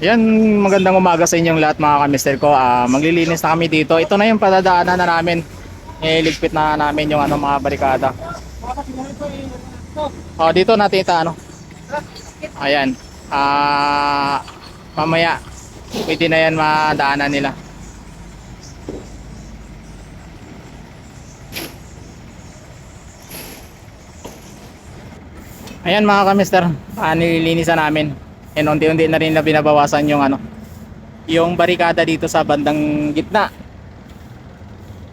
Yan, magandang umaga sa inyong lahat mga kamister ko. Ah, maglilinis na kami dito. Ito na yung padadaanan na namin. Iligpit na namin yung ano, mga barikada. Oh, dito natin ita ano. Ayan. Ah, mamaya pwede na yan madaanan nila. Ayan mga kamister, ah, nililinisan namin. And unti-unti na rin na binabawasan yung ano, yung barikada dito sa bandang gitna.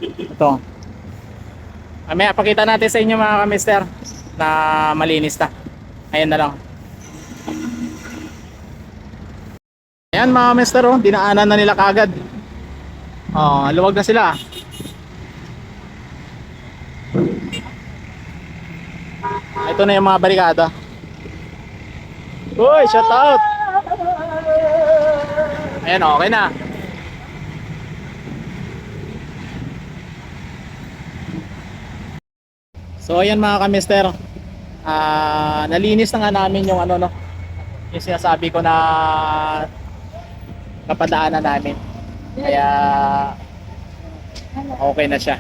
Ito. Mamaya pakita natin sa inyo mga kamister na malinis na. Ayan na lang. Ayan mga kamister, oh, dinaanan na nila kagad. Oh, luwag na sila. Ito na yung mga barikada. Uy, shout out! Ayan, okay na. So ayan mga kamister. Ah, nalinis na nga namin yung ano no. Yung sinasabi ko na kapadaanan namin. Kaya okay na siya.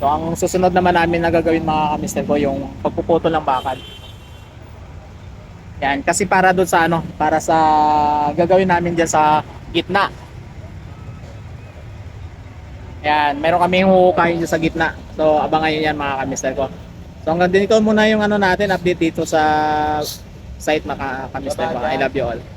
So ang susunod naman namin na gagawin mga kamister ko yung pagpuputol ng bakal. Yan, kasi para doon sa ano, para sa gagawin namin diyan sa gitna. Yan, meron kaming huhukayin dyan sa gitna. So abangan nyo yan mga kamister ko. So hanggang dito muna yung ano natin, update dito sa site mga kamister ko. I love you all.